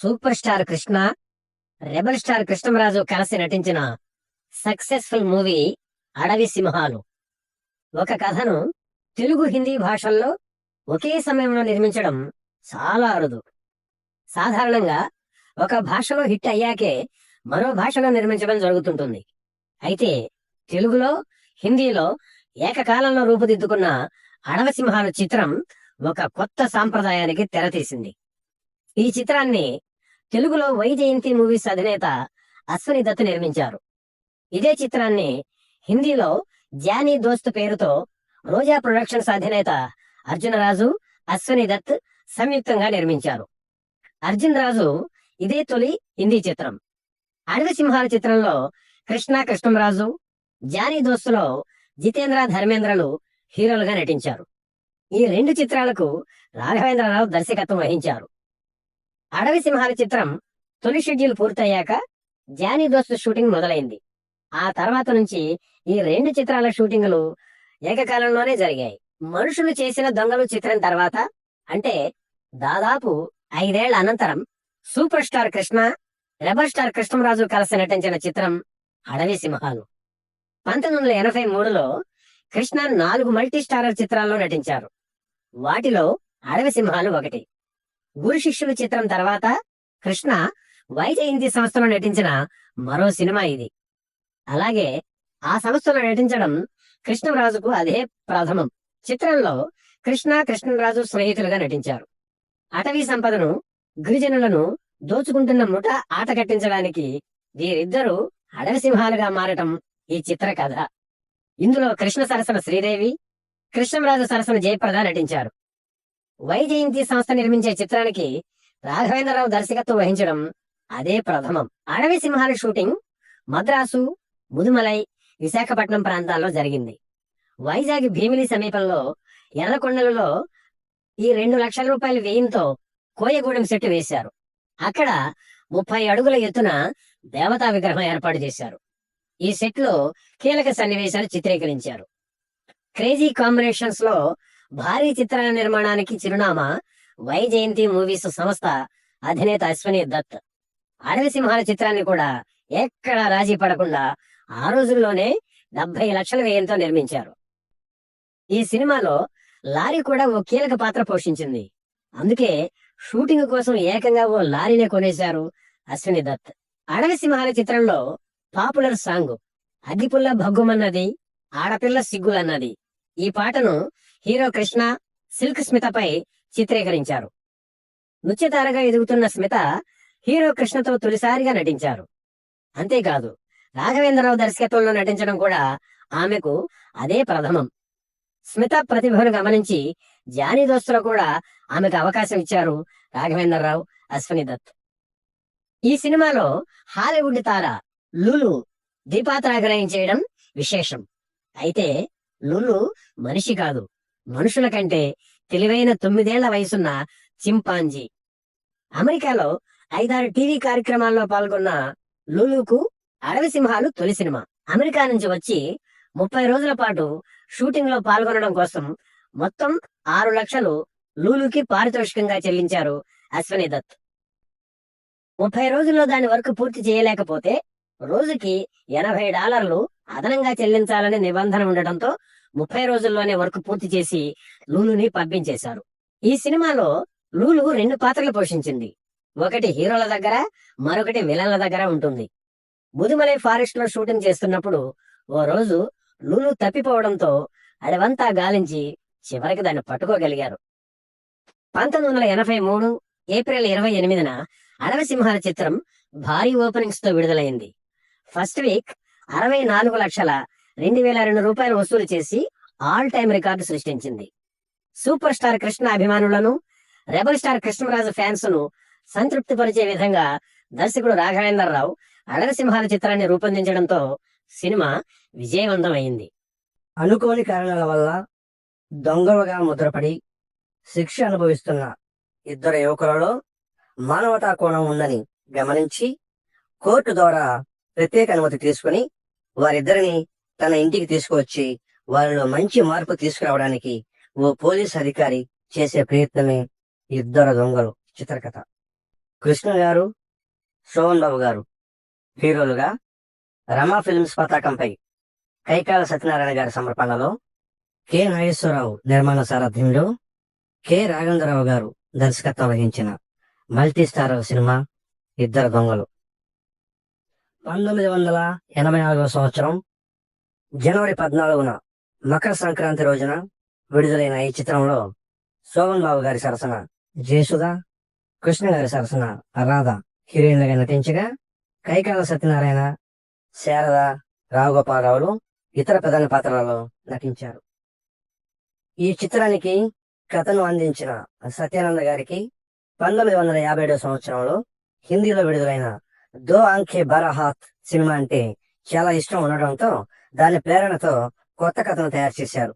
Super star Krishna rebel star Krishnaraju కలిసి నటించిన successful movie అడవి సింహాలు. ఒక కథను తెలుగు హిందీ భాషల్లో ఒకే సమయంలో నిర్మించడం చాలా అరుదు. సాధారణంగా ఒక భాషలో హిట్ అయ్యాకే మరో భాషలో నిర్మించడం జరుగుతుంటుంది. అయితే తెలుగులో హిందీలో ఏకకాలంలో రూపుదిద్దుకున్న అడవి సింహాలు చిత్రం ఒక కొత్త సాంప్రదాయానికి తెరతీసింది. ఈ చిత్రాన్ని తెలుగులో వైజయంతి మూవీస్ అధినేత అశ్విని దత్ నిర్మించారు. ఇదే చిత్రాన్ని హిందీలో జానీ దోస్త్ పేరుతో రోజా ప్రొడక్షన్స్ అధినేత అర్జున్ రాజు అశ్విని దత్ సంయుక్తంగా నిర్మించారు. అర్జున్ రాజు ఇదే తొలి హిందీ చిత్రం. అడవి సింహాల చిత్రంలో కృష్ణ కృష్ణంరాజు జానీ దోస్తులో జితేంద్ర ధర్మేంద్రలు హీరోలుగా నటించారు. ఈ రెండు చిత్రాలకు రాఘవేంద్రరావు దర్శకత్వం వహించారు. అడవి సింహాల చిత్రం తొలి షెడ్యూల్ పూర్తయ్యాక జానీ దోస్త్ షూటింగ్ మొదలైంది. ఆ తర్వాత నుంచి ఈ రెండు చిత్రాల షూటింగులు ఏకకాలంలోనే జరిగాయి. మనుషులు చేసిన దొంగలు చిత్రం తర్వాత అంటే దాదాపు ఐదేళ్ళ అనంతరం super star Krishna rebel star Krishnaraju కలిసి నటించిన చిత్రం అడవి సింహాలు. పంతొమ్మిది వందల ఎనభై మూడులో కృష్ణ నాలుగు మల్టీ స్టారర్ చిత్రాల్లో నటించారు. వాటిలో అడవి సింహాలు ఒకటి. గురు శిష్యులు చిత్రం తర్వాత కృష్ణ వైజయంతి సంస్థలో నటించిన మరో సినిమా ఇది. అలాగే ఆ సంస్థలో నటించడం కృష్ణరాజుకు అదే ప్రథమం. చిత్రంలో కృష్ణ కృష్ణరాజు స్నేహితులుగా నటించారు. అటవీ సంపదను గిరిజనులను దోచుకుంటున్న ముఠ ఆట కట్టించడానికి వీరిద్దరూ అడవి సింహాలుగా మారటం ఈ చిత్ర కథ ఇందులో కృష్ణ సరసన శ్రీదేవి కృష్ణరాజు సరసన జయప్రద నటించారు. వైజయంతి సంస్థ నిర్మించే చిత్రానికి రాఘవేంద్రరావు దర్శకత్వం వహించడం అదే ప్రథమం. అడవి సింహాల షూటింగ్ మద్రాసు ముదుమలై విశాఖపట్నం ప్రాంతాల్లో జరిగింది. వైజాగ్ భీమిలి సమీపంలో ఎర్రకొండలలో ఈ రెండు లక్షల రూపాయల వ్యయంతో కోయగూడెం సెట్ వేశారు. అక్కడ ముప్పై అడుగుల ఎత్తున దేవతా విగ్రహం ఏర్పాటు చేశారు. ఈ సెట్లో కీలక సన్నివేశాలు చిత్రీకరించారు. క్రేజీ కాంబినేషన్స్లో భారీ చిత్రాల నిర్మాణానికి చిరునామా వై జయంతి మూవీస్ సంస్థ అధినేత అశ్విని దత్. అడవి సింహాల చిత్రాన్ని కూడా ఎక్కడా రాజీ పడకుండా ఆ రోజుల్లోనే డెబ్బై లక్షల వ్యయంతో నిర్మించారు. ఈ సినిమాలో లారీ కూడా ఓ కీలక పాత్ర పోషించింది. అందుకే షూటింగ్ కోసం ఏకంగా ఓ లారీనే కొనేశారు అశ్విని దత్. అడవి సింహాల చిత్రంలో పాపులర్ సాంగ్ అగ్గిపుల్ల భగ్గుమన్నది ఆడపిల్ల సిగ్గులన్నది. ఈ పాటను హీరో కృష్ణ సిల్క్ స్మితపై చిత్రీకరించారు. నృత్యతారగా ఎదుగుతున్న స్మిత హీరో కృష్ణతో తొలిసారిగా నటించారు. అంతేకాదు రాఘవేంద్రరావు దర్శకత్వంలో నటించడం కూడా ఆమెకు అదే ప్రథమం. స్మిత ప్రతిభను గమనించి జానీ దోస్తులో కూడా ఆమెకు అవకాశం ఇచ్చారు రాఘవేంద్రరావు అశ్విని దత్. ఈ సినిమాలో హాలీవుడ్ తార లులు దీపాత్రాగ్రహం చేయడం విశేషం. అయితే లులు మనిషి కాదు. మనుషుల కంటే తెలివైన తొమ్మిదేళ్ళ వయసున్న చింపాంజీ. అమెరికాలో ఐదారు టీవీ కార్యక్రమాల్లో పాల్గొన్న లులుకు అడవి సింహాలు తొలి సినిమా. అమెరికా నుంచి వచ్చి ముప్పై రోజుల పాటు షూటింగ్లో పాల్గొనడం కోసం మొత్తం ఆరు లక్షలు లూలుకి పారితోషికంగా చెల్లించారు అశ్వని దత్. ముప్పై రోజుల్లో దాని వర్క్ పూర్తి చేయలేకపోతే రోజుకి ఎనభై డాలర్లు అదనంగా చెల్లించాలనే నిబంధన ఉండటంతో ముప్పై రోజుల్లోనే వర్క్ పూర్తి చేసి లూలుని పంపించేశారు. ఈ సినిమాలో లూలు రెండు పాత్రలు పోషించింది. ఒకటి హీరోల దగ్గర మరొకటి విలన్ల దగ్గర ఉంటుంది. ముదుమలై ఫారెస్ట్లో షూటింగ్ చేస్తున్నప్పుడు ఓ రోజు లూలు తప్పిపోవడంతో అడవంతా గాలించి చివరికి దాన్ని పట్టుకోగలిగారు. పంతొమ్మిది వందల ఎనభై మూడు ఏప్రిల్ ఇరవై ఎనిమిదిన అడవి సింహాల చిత్రం భారీ ఓపెనింగ్స్తో విడుదలైంది. ఫస్ట్ వీక్ అరవై నాలుగు లక్షల రెండు వేల రెండు రూపాయలు వసూలు చేసి ఆల్ టైమ్ రికార్డు సృష్టించింది. సూపర్ స్టార్ కృష్ణ అభిమానులను రెబల్ స్టార్ కృష్ణరాజు ఫ్యాన్స్ను సంతృప్తిపరిచే విధంగా దర్శకుడు రాఘవేంద్రరావు రావు సింహాల చిత్రాన్ని రూపొందించడంతో సినిమా విజయవంతమైంది. అనుకోని కారణాల వల్ల దొంగలుగా ముద్రపడి శిక్ష అనుభవిస్తున్న ఇద్దరు యువకులలో మానవతా కోణం ఉందని గమనించి కోర్టు ద్వారా ప్రత్యేక అనుమతి తీసుకుని వారిద్దరిని తన ఇంటికి తీసుకువచ్చి వారిలో మంచి మార్పు తీసుకురావడానికి ఓ పోలీస్ అధికారి చేసే ప్రయత్నమే ఇద్దరు దొంగలు. చిత్రకథ. కృష్ణ గారు శోభన్ బాబు గారు హీరోలుగా రమా ఫిల్మ్స్ పతాకంపై కైకాల సత్యనారాయణ గారి సమర్పణలో కె. నాగేశ్వరరావు నిర్మాణ సారథ్యంలో కె. రాఘవేంద్రరావు గారు దర్శకత్వం వహించిన మల్టీ స్టార్ సినిమా ఇద్దరు దొంగలు. పంతొమ్మిది వందల ఎనభై నాలుగవ సంవత్సరం జనవరి పద్నాలుగున మకర సంక్రాంతి రోజున విడుదలైన ఈ చిత్రంలో శోభన్ బాబు గారి సరసన జేసుద కృష్ణ గారి సరసన రాధ హీరోయిన్లుగా నటించగా కైకాల సత్యనారాయణ శారద రావుగోపాలరావులు ఇతర ప్రధాన పాత్రలలో నటించారు. ఈ చిత్రానికి కథను అందించిన సత్యానంద గారికి పంతొమ్మిది వందల యాభై ఏడవ సంవత్సరంలో హిందీలో విడుదలైన దో అంకే బరహాత్ సినిమా అంటే చాలా ఇష్టం ఉండడంతో దాని ప్రేరణతో కొత్త కథను తయారు చేశారు.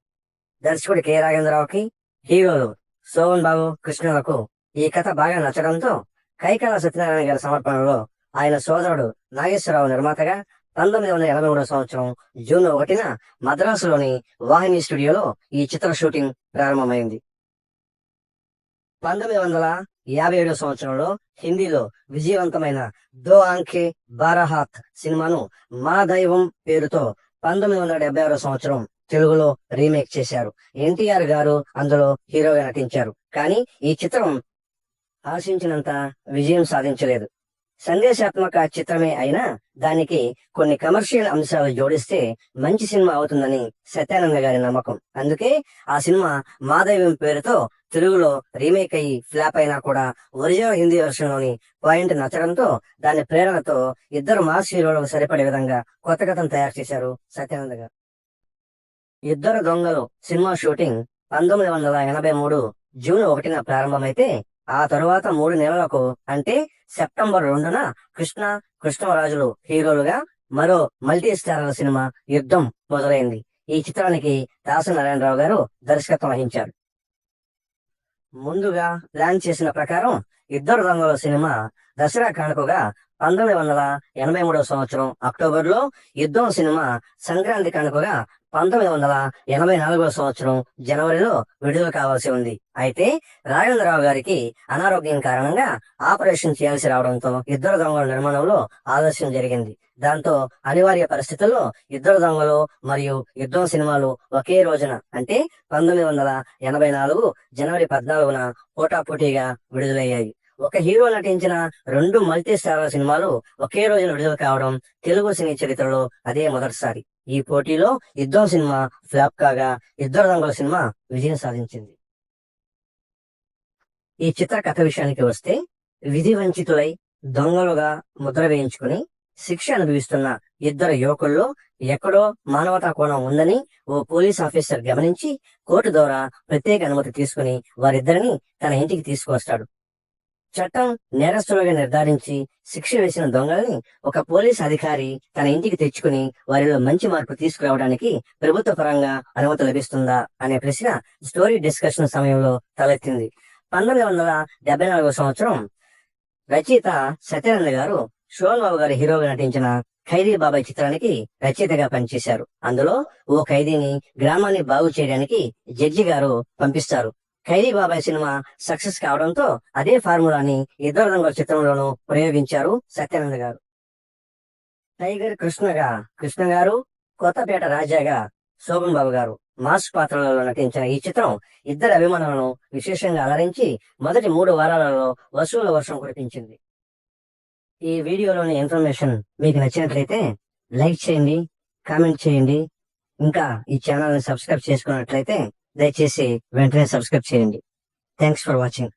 దర్శకుడు కె. రాగేంద్రరావుకి హీరోలు సోమన్ బాబు కృష్ణలకు ఈ కథ బాగా నచ్చడంతో కైకాల సత్యనారాయణ గారి సమర్పణలో ఆయన సోదరుడు నాగేశ్వరరావు నిర్మాతగా పంతొమ్మిది వందల ఎనభై మూడో సంవత్సరం జూన్ ఒకటిన మద్రాసులోని వాహిని స్టూడియోలో ఈ చిత్ర షూటింగ్ ప్రారంభమైంది. పంతొమ్మిది వందల యాభై ఏడో సంవత్సరంలో హిందీలో విజయవంతమైన దో ఆంఖే బారాహాత్ సినిమాను మా దైవం పేరుతో పంతొమ్మిది వందల డెబ్బై ఆరో సంవత్సరం తెలుగులో రీమేక్ చేశారు. ఎన్టీఆర్ గారు అందులో హీరోగా నటించారు. కానీ ఈ చిత్రం ఆశించినంత విజయం సాధించలేదు. సందేశాత్మక చిత్రమే అయినా దానికి కొన్ని కమర్షియల్ అంశాలు జోడిస్తే మంచి సినిమా అవుతుందని సత్యానంద గారి నమ్మకం. అందుకే ఆ సినిమా మాదైవం పేరుతో తెలుగులో రీమేక్ అయ్యి ఫ్లాప్ అయినా కూడా ఒరిజినల్ హిందీ వెర్షన్లోని పాయింట్ నచ్చడంతో దాని ప్రేరణతో ఇద్దరు మాస్ హీరోలకు సరిపడే విధంగా కొత్త కథను తయారు చేశారు సత్యానంద గారు. ఇద్దరు దొంగలు సినిమా షూటింగ్ పంతొమ్మిది వందల ఎనభై మూడు జూన్ ఒకటిన ప్రారంభమైతే ఆ తరువాత మూడు నెలలకు అంటే సెప్టెంబర్ రెండున కృష్ణ కృష్ణరాజులు హీరోలుగా మరో మల్టీ స్టారర్ సినిమా యుద్ధం మొదలైంది. ఈ చిత్రానికి దాస నారాయణరావు గారు దర్శకత్వం వహించారు. ముందుగా ప్లాన్ చేసిన ప్రకారం ఇద్దరు రంగుల సినిమా దసరా కానుకగా పంతొమ్మిది వందల ఎనభై మూడవ సంవత్సరం అక్టోబర్లో యుద్ధం సినిమా సంక్రాంతి కానుకగా పంతొమ్మిది వందల ఎనభై నాలుగవ సంవత్సరం జనవరిలో విడుదల కావాల్సి ఉంది. అయితే రాజేంద్రరావు గారికి అనారోగ్యం కారణంగా ఆపరేషన్ చేయాల్సి రావడంతో ఇద్దరు దొంగల నిర్మాణంలో ఆలస్యం జరిగింది. దాంతో అనివార్య పరిస్థితుల్లో ఇద్దరు దొంగలు మరియు యుద్ధం సినిమాలు ఒకే రోజున అంటే పంతొమ్మిది వందల ఎనభై నాలుగు జనవరి పద్నాలుగున పోటాపోటీగా విడుదలయ్యాయి. ఒక హీరో నటించిన రెండు మల్టీ స్టార్ సినిమాలు ఒకే రోజున విడుదల కావడం తెలుగు సినీ చరిత్రలో అదే మొదటిసారి. ఈ పోటీలో యుద్ధం సినిమా ఫ్లాప్ కాగా ఇద్దరు దొంగల సినిమా విజయం సాధించింది. ఈ చిత్ర కథ విషయానికి వస్తే విధి వంచితులై దొంగలుగా ముద్ర వేయించుకుని శిక్ష అనుభవిస్తున్న ఇద్దరు యువకుల్లో ఎక్కడో మానవతా కోణం ఉందని ఓ పోలీస్ ఆఫీసర్ గమనించి కోర్టు ద్వారా ప్రత్యేక అనుమతి తీసుకుని వారిద్దరిని తన ఇంటికి తీసుకువస్తాడు. చట్టం నేరస్తులుగా నిర్ధారించి శిక్ష వేసిన దొంగల్ని ఒక పోలీస్ అధికారి తన ఇంటికి తెచ్చుకుని వారిలో మంచి మార్పు తీసుకురావడానికి ప్రభుత్వ పరంగా అనుమతి లభిస్తుందా అనే ప్రశ్న స్టోరీ డిస్కషన్ సమయంలో తలెత్తింది. పంతొమ్మిది వందల డెబ్బై నాలుగో సంవత్సరం రచయిత సత్యానంద గారు శోభన్ బాబు గారి హీరోగా నటించిన ఖైదీ బాబాయ్ చిత్రానికి రచయితగా పనిచేశారు. అందులో ఓ ఖైదీని గ్రామాన్ని బాగు చేయడానికి జడ్జి గారు పంపిస్తారు. ఖైదీ బాబాయ్ సినిమా సక్సెస్ కావడంతో అదే ఫార్ములాని ఇద్దరు రంగుల చిత్రంలోనూ ప్రయోగించారు సత్యానంద గారు. టైగర్ కృష్ణగా కృష్ణ గారు కొత్తపేట రాజాగా శోభన్ బాబు గారు మాస్ పాత్రలలో నటించిన ఈ చిత్రం ఇద్దరు అభిమానులను విశేషంగా అలరించి మొదటి మూడు వారాలలో వసూల వర్షం కురిపించింది. ఈ వీడియోలోని ఇన్ఫర్మేషన్ మీకు నచ్చినట్లయితే లైక్ చేయండి కామెంట్ చేయండి. ఇంకా ఈ ఛానల్ని సబ్స్క్రైబ్ చేసుకున్నట్లయితే దయచేసి వెంటనే సబ్స్క్రైబ్ చేయండి. Thanks for watching